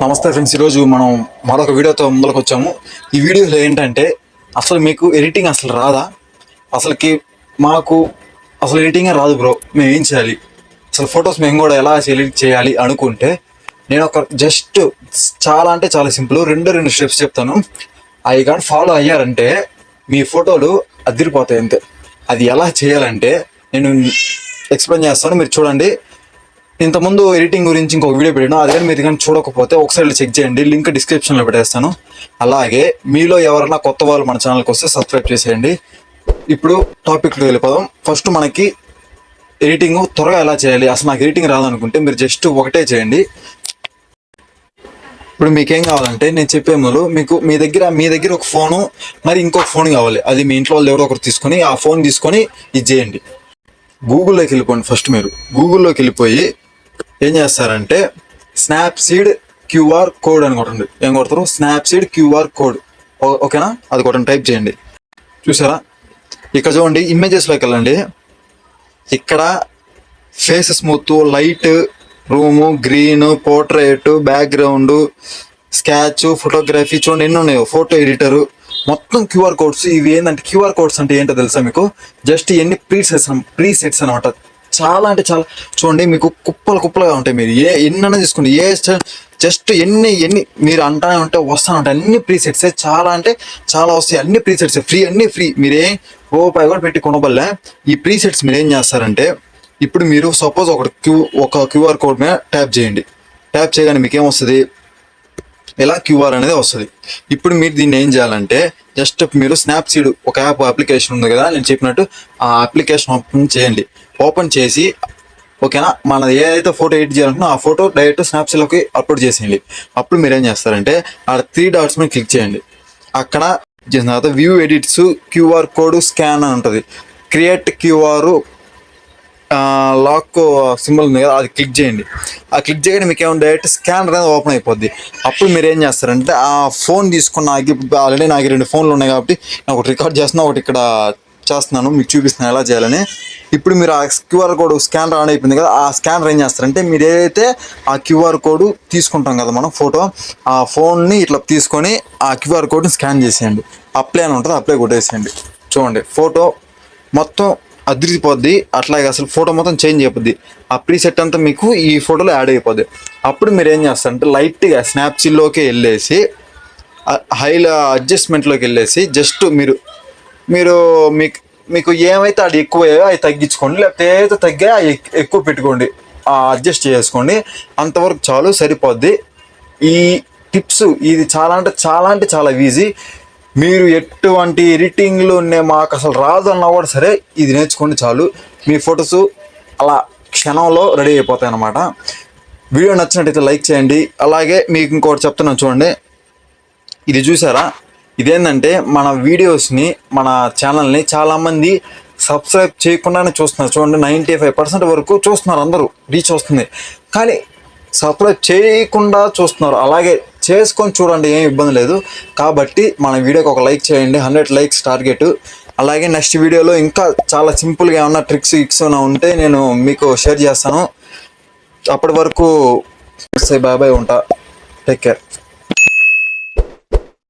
నమస్తే ఫ్రెండ్స్ ఈరోజు మనం మరొక వీడియోతో ముందుకు వచ్చాము. ఈ వీడియోలో ఏంటంటే అసలు మీకు ఎడిటింగ్ అసలు రాదా? అసలుకి మాకు అసలు ఎడిటింగే రాదు బ్రో మేము ఏం చేయాలి? అసలు ఫొటోస్ మేము కూడా ఎలా ఎడిట్ చేయాలి అనుకుంటే నేను ఒక జస్ట్ చాలా అంటే చాలా సింపుల్ రెండు రెండు స్టెప్స్ చెప్తాను. అవి కానీ ఫాలో అయ్యారంటే మీ ఫోటోలు అదిరిపోతాయి అంతే. అది ఎలా చేయాలంటే నేను ఎక్స్ప్లెయిన్ చేస్తాను మీరు చూడండి. ఇంతకుముందు ఎడిటింగ్ గురించి ఇంకొక వీడియో పెట్టాను అది కానీ మీరు కానీ చూడకపోతే ఒకసారి చెక్ చేయండి. లింక్ డిస్క్రిప్షన్లో పెట్టేస్తాను. అలాగే మీలో ఎవరైనా కొత్త వాళ్ళు మన ఛానల్కి వస్తే సబ్స్క్రైబ్ చేసేయండి. ఇప్పుడు టాపిక్లో వెళ్ళిపోదాం. ఫస్ట్ మనకి ఎడిటింగ్ త్వరగా ఎలా చేయాలి? అసలు నాకు ఎడిటింగ్ రాదనుకుంటే మీరు జస్ట్ ఒకటే చేయండి. ఇప్పుడు మీకేం కావాలంటే నేను చెప్పే ముందు మీకు మీ దగ్గర మీ దగ్గర ఒక ఫోను మరి ఇంకొక ఫోన్ కావాలి. అది మీ ఇంట్లో వాళ్ళు ఎవరో ఒకరు తీసుకొని ఆ ఫోన్ తీసుకొని ఇది చేయండి. గూగుల్లోకి వెళ్ళిపోండి ఫస్ట్ మీరు. గూగుల్లోకి వెళ్ళిపోయి ఏం చేస్తారంటే స్నాప్సీడ్ క్యూఆర్ కోడ్ అని కొట్టండి ఏం కొడతారు? స్నాప్సీడ్ క్యూఆర్ కోడ్ ఓకేనా? అది కొట్టండి టైప్ చేయండి. చూసారా? ఇక్కడ చూడండి ఇమేజెస్లోకి వెళ్ళండి. ఇక్కడ face smooth light room green portrait background scotch photography చూడండి ఎన్ని ఉన్నాయో? ఫోటో ఎడిటర్ మొత్తం క్యూఆర్ కోడ్స్ ఇవి ఏంటంటే క్యూఆర్ కోడ్స్ అంటే ఏంటో తెలుసా మీకు? జస్ట్ ఎన్ని ప్రీ సెట్స్ ప్రీ సెట్స్ అనమాట చాలా అంటే చాలా చూడండి మీకు కుప్పలు కుప్పలుగా ఉంటాయి మీరు. ఏ ఎన్నైనా తీసుకోండి ఏ జస్ట్ ఎన్ని ఎన్ని మీరు అంటానే ఉంటే వస్తాను ఉంటాయి. అన్ని ప్రీ సెట్స్ చాలా అంటే చాలా వస్తాయి. అన్ని ప్రీ సెట్స్ ఫ్రీ అన్ని ఫ్రీ. మీరే రూపాయి కూడా పెట్టి కొనబల్లే ఈ ప్రీ సెట్స్ మీరు ఏం చేస్తారంటే ఇప్పుడు మీరు సపోజ్ ఒక క్యూ ఒక క్యూఆర్ కోడ్ మీద ట్యాప్ చేయండి. ట్యాప్ చేయగానే మీకు ఏమొస్తుంది ఇలా క్యూఆర్ అనేది వస్తుంది. ఇప్పుడు మీరు దీన్ని ఏం చేయాలంటే జస్ట్ మీరు స్నాప్సీడ్ ఒక యాప్ అప్లికేషన్ ఉంది కదా నేను చెప్పినట్టు ఆ అప్లికేషన్ ఓపెన్ చేయండి. ఓపెన్ చేసి ఓకేనా? మన ఏదైతే ఫోటో ఎడిట్ చేయాలనుకున్నా ఆ ఫోటో డైరెక్ట్ స్నాప్సీడ్లోకి అప్లోడ్ చేసేయండి. అప్పుడు మీరు ఏం చేస్తారంటే ఆ త్రీ డాట్స్ మీద క్లిక్ చేయండి. అక్కడ చేసిన తర్వాత view edits QR code scan అని ఉంటుంది. క్రియేట్ క్యూఆర్ లాక్ సింబల్ ఉంది కదా అది క్లిక్ చేయండి. ఆ క్లిక్ చేయగానే మీకు ఏమైనా డైరెక్ట్ స్కానర్ అనేది ఓపెన్ అయిపోద్ది. అప్పుడు మీరు ఏం చేస్తారంటే ఆ ఫోన్ తీసుకున్న ఆల్రెడీ నాకు రెండు ఫోన్లు ఉన్నాయి కాబట్టి నేను ఒకటి రికార్డ్ చేస్తున్నా ఒకటి ఇక్కడ చేస్తున్నాను మీకు చూపిస్తున్నాను ఎలా చేయాలని. ఇప్పుడు మీరు ఆ క్యూఆర్ కోడ్ స్కానర్ ఆన్ అయిపోయింది కదా ఆ స్కానర్ ఏం చేస్తారంటే మీరు ఏదైతే ఆ క్యూఆర్ కోడ్ తీసుకుంటాం కదా మనం ఫోటో ఆ ఫోన్ని ఇట్లా తీసుకొని ఆ క్యూఆర్ కోడ్ని స్కాన్ చేసేయండి. అప్లై అని ఉంటుంది అప్లై కొట్టేసేయండి. చూడండి ఫోటో మొత్తం అదిరిపోద్ది అట్లాగే అసలు ఫోటో మొత్తం చేంజ్ అయిపోద్ది. ఆ ప్రీసెట్ అంతా మీకు ఈ ఫోటోలో యాడ్ అయిపోద్ది. అప్పుడు మీరు ఏం చేస్తారంటే లైట్గా స్నాప్చిల్లోకి వెళ్ళేసి హైల అడ్జస్ట్మెంట్లోకి వెళ్ళేసి జస్ట్ మీరు మీరు మీకు మీకు ఏమైతే అది ఎక్కువ అవి తగ్గించుకోండి లేకపోతే ఏదైతే తగ్గా అవి ఎక్కువ పెట్టుకోండి. అడ్జస్ట్ చేసుకోండి. అంతవరకు చాలు సరిపోద్ది. ఈ టిప్స్ ఇది చాలా అంటే చాలా అంటే చాలా ఈజీ. మీరు ఎటువంటి ఎడిటింగ్లో మాకు అసలు రాదు అన్నా కూడా సరే ఇది నేర్చుకోండి చాలు. మీ ఫొటోస్ అలా క్షణంలో రెడీ అయిపోతాయి అన్నమాట. వీడియో నచ్చినట్టయితే లైక్ చేయండి. అలాగే మీకు ఇంకోటి చెప్తున్నాను చూడండి. ఇది చూసారా? ఇదేంటంటే మన వీడియోస్ని మన ఛానల్ని చాలామంది సబ్స్క్రైబ్ చేయకుండానే చూస్తున్నారు. చూడండి నైంటీ ఫైవ్ పర్సెంట్ వరకు చూస్తున్నారు అందరూ రీచ్ వస్తుంది. కానీ సబ్స్క్రైబ్ చేయకుండా చూస్తున్నారు. అలాగే చేసుకొని చూడండి ఏం ఇబ్బంది లేదు. కాబట్టి మన వీడియోకి ఒక లైక్ చేయండి హండ్రెడ్ లైక్స్ టార్గెట్. అలాగే నెక్స్ట్ వీడియోలో ఇంకా చాలా సింపుల్గా ఏమన్నా ట్రిక్స్ ఇక్స్ ఏమైనా ఉంటే నేను మీకు షేర్ చేస్తాను. అప్పటి వరకు బాయ్ బాయ్ ఉంటా. Take care.